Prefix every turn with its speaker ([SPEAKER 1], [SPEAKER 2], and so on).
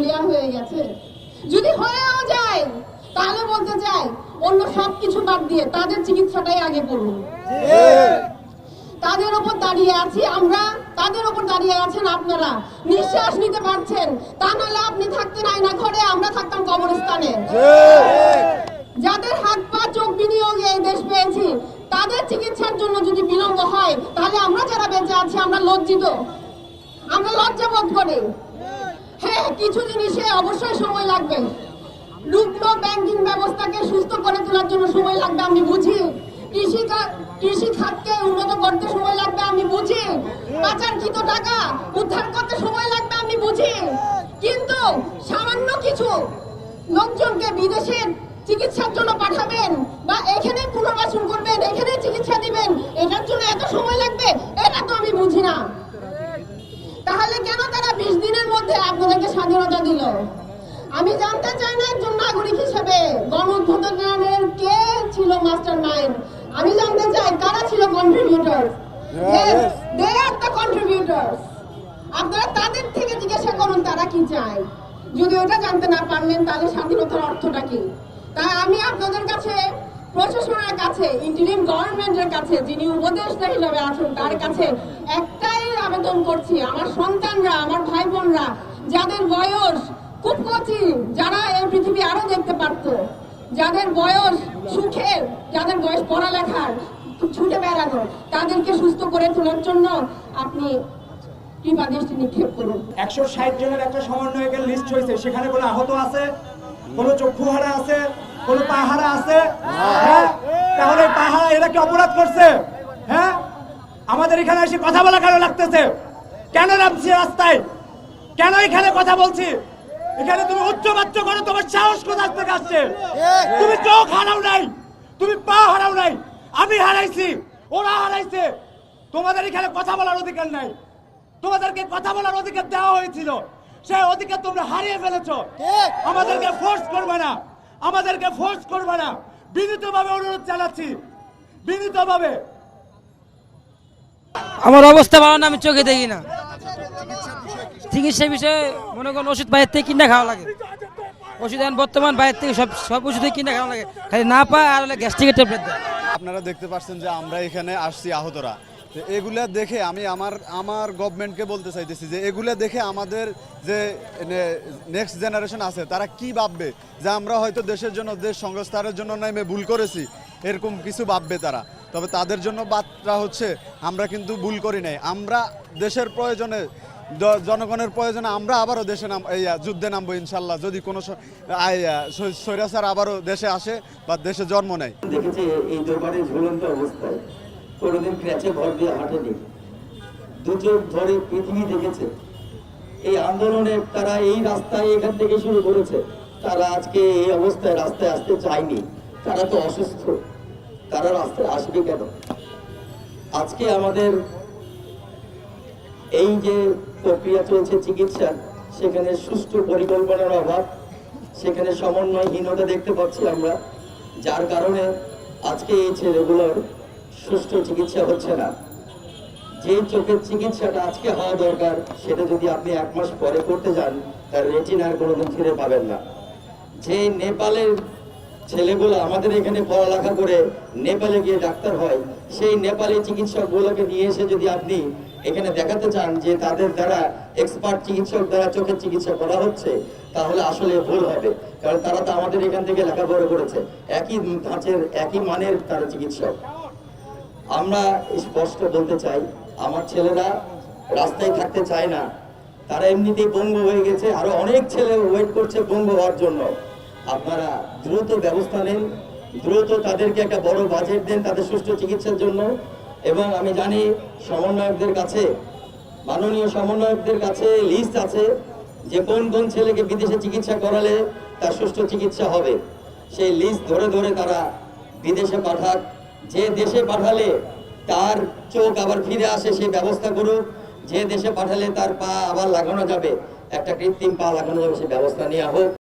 [SPEAKER 1] দেউলিয়া হয়ে গেছে। যদি হয়েও যায়, তাহলে বলতে চাই, অন্য সব কিছু বাদ দিয়ে তাদের চিকিৎসাটাই আগে করুন। তাদের ওপর দাঁড়িয়ে আছি আমরা, তাদের ওপর দাঁড়িয়ে আছেন আপনারা। নিঃশ্বাস নিতে পারছেন, তা নাহলে আপনি থাকতেন আয়না ঘরে, আমরা থাকতাম কবরস্থানে। যাদের হাত পা, চোখ বিনিয়োগে এই দেশ পেয়েছি, তাদের চিকিৎসার জন্য যদি বিলম্ব হয়, তাহলে আমরা যারা বেঁচে আছি, আমরা লজ্জিত। আমরা লজ্জা বোধ করি। হ্যাঁ কিছু জিনিসে অবশ্যই সময় লাগবে। রুগ্ন ব্যাংকিং ব্যবস্থাকে সুস্থ করে তোলার জন্য সময় লাগবে, আমি বুঝি। কৃষি কৃষি খাতকে উন্নত করতে সময় লাগবে, আমি বুঝি। পাচারকৃত টাকা উদ্ধার করতে সময় লাগবে, আমি বুঝি। কিন্তু সামান্য কিছু লোকজনকে বিদেশের চিকিৎসার জন্য পাঠাবেন বা এখানে পুনর্বাসন করবেন এখানে চিকিৎসা দিবেন এটার জন্য এত সময় লাগবে এটা তো আমি বুঝি না তাহলে কেন তারা বিশ দিনের মধ্যে আপনাদেরকে স্বাধীনতা দিল আমি জানতে চাই না একজন নাগরিক হিসেবে গণ উদ্বোধনের কে ছিল মাস্টার মাইন্ড? আমি জানতে চাই কারা ছিল contributor they are the contributor আপনারা তাদের থেকে জিজ্ঞাসা করুন তারা কি চায়? যদি ওটা জানতে না পারলেন তাহলে স্বাধীনতার অর্থটা কি? তাই আমি আপনাদের কাছে প্রশাসনের কাছে ইন্টারিম গভর্নমেন্টের কাছে যিনি উপদেষ্টা হিসেবে আছেন তার কাছে একটাই আবেদন করছি। আমার সন্তানরা আমার ভাই বোনরা যাদের বয়স খুব কচি যারা এই পৃথিবী আরও দেখতে পারতো, যাদের বয়স সুখের যাদের বয়স পড়ালেখার ছুটে বেড়ানো, তাদেরকে সুস্থ করে তোলার জন্য আপনি কৃপা দৃষ্টি নিক্ষেপ করুন।
[SPEAKER 2] একশো ষাট জনের একটা সমন্বয়কের লিস্ট হয়েছে। সেখানে কোনো আহত আছে? কোনো চক্ষুহারা আছে? কোনো পাহারা আছে? হ্যাঁ? তাহলে পাহারা এরা কি অপরাধ করছে? হ্যাঁ? আমাদের এখানে এসে কথা বলা কেন লাগতেছে? কেন নামছি রাস্তায়? কেন এখানে কথা বলছি? এখানে তুমি উচ্চ বাচ্চ করো তোমার সাহস কোথা থেকে আসছে? তুমি চোখ হারাও নাই, তুমি পা হারাও নাই, আমি হারাইছি, ওরা হারাইছে। তোমাদের এখানে কথা বলার অধিকার নাই। তোমাদেরকে কথা বলার অধিকার দেওয়া হয়েছিল। সেই অধিকার তোমরা হারিয়ে ফেলেছ। আমাদেরকে ফোর্স করবে না। আমাদেরকে ফোর্স করবে না। বিনীতভাবে অনুরোধ জানাচ্ছি। বিনীতভাবে।
[SPEAKER 3] আমার অবস্থা ভালো না, আমি চোখে দেখি না। চিকিৎসা বিষয়ে মনে করেন ওষুধ বাইরের থেকে কিনে খাওয়া লাগে। ওষুধ এখন বর্তমান বাইরের থেকে সব সব ওষুধই কিনে খাওয়া লাগে। খালি না পায় আর হলে গ্যাস্ট্রিকের ট্যাবলেট দেয়।
[SPEAKER 4] আপনারা দেখতে পাচ্ছেন যে আমরা এখানে আসছি আহতরা। এগুলা দেখে আমি আমার আমার গভর্নমেন্টকে বলতে চাইতেছি যে এগুলা দেখে আমাদের যে নেক্সট জেনারেশন আছে, তারা কি ভাববে? যে আমরা হয়তো দেশের জন্য দেশ সংস্কারের জন্য নেমে ভুল করেছি, এরকম কিছু ভাববে তারা। তবে তাদের জন্য বার্তা হচ্ছে, আমরা কিন্তু ভুল করি নাই। আমরা দেশের প্রয়োজনে জনগণের প্রয়োজনে আমরা আবারও দেশে নাম এই যুদ্ধে নামবো ইনশাল্লাহ। যদি কোনো স্বৈরাচার আবারও দেশে আসে বা দেশে জন্ম নেয়।
[SPEAKER 5] দেখেছে এই দোকানে ঝুলন্ত অবস্থায় কোনোদিন ক্র্যাচে ভর দিয়ে হাঁটেনি। দু চোখ ধরে পৃথিবী দেখেছে। এই আন্দোলনে তারা এই রাস্তায় এখান থেকে শুরু করেছে। তারা আজকে এই অবস্থায় রাস্তায় আসতে চায়নি। তারা তো অসুস্থ। তারা রাস্তায় আসবে কেন? আজকে আমাদের এই যে প্রক্রিয়া চলছে চিকিৎসার সেখানে সুষ্ঠু পরিকল্পনার অভাব। সেখানে সমন্বয়হীনতা দেখতে পাচ্ছি আমরা, যার কারণে আজকে এই ছেলেগুলোর সুষ্ঠু চিকিৎসা হচ্ছে না। যে চোখের চিকিৎসাটা আজকে হওয়া দরকার, সেটা যদি আপনি এক মাস পরে করতে যান, তার রেটিনার কোনোদিন ফিরে পাবেন না। যে নেপালের ছেলেগুলো আমাদের এখানে পড়ালেখা করে নেপালে গিয়ে ডাক্তার হয়, সেই নেপালি চিকিৎসকগুলোকে নিয়ে এসে যদি আপনি এখানে দেখাতে চান যে তাদের দ্বারা এক্সপার্ট চিকিৎসক দ্বারা চোখের চিকিৎসা করা হচ্ছে, তাহলে আসলে ভুল হবে। কারণ তারা তো আমাদের এখান থেকে লেখাপড়া করেছে। একই ধাঁচের, একই মানের তারা চিকিৎসক। আমরা স্পষ্ট বলতে চাই, আমার ছেলেরা রাস্তায় থাকতে চায় না। তারা এমনিতেই বঙ্গ হয়ে গেছে, আরও অনেক ছেলে ওয়েট করছে বঙ্গ হওয়ার জন্য। আপনারা দ্রুত ব্যবস্থা নেন, দ্রুত তাদেরকে একটা বড় বাজেট দেন তাদের সুষ্ঠু চিকিৎসার জন্য। এবং আমি জানি সমন্বয়কদের কাছে, মাননীয় সমন্বয়কদের কাছে লিস্ট আছে যে কোন কোন ছেলেকে বিদেশে চিকিৎসা করালে তার সুষ্ঠু চিকিৎসা হবে। সেই লিস্ট ধরে ধরে তারা বিদেশে পাঠাক। যে দেশে পাঠালে তার চোখ আবার ফিরে আসে সেই ব্যবস্থা করুক। যে দেশে পাঠালে তার পা আবার লাগানো যাবে, একটা কৃত্রিম পা লাগানো যাবে সেই ব্যবস্থা নেওয়া হোক।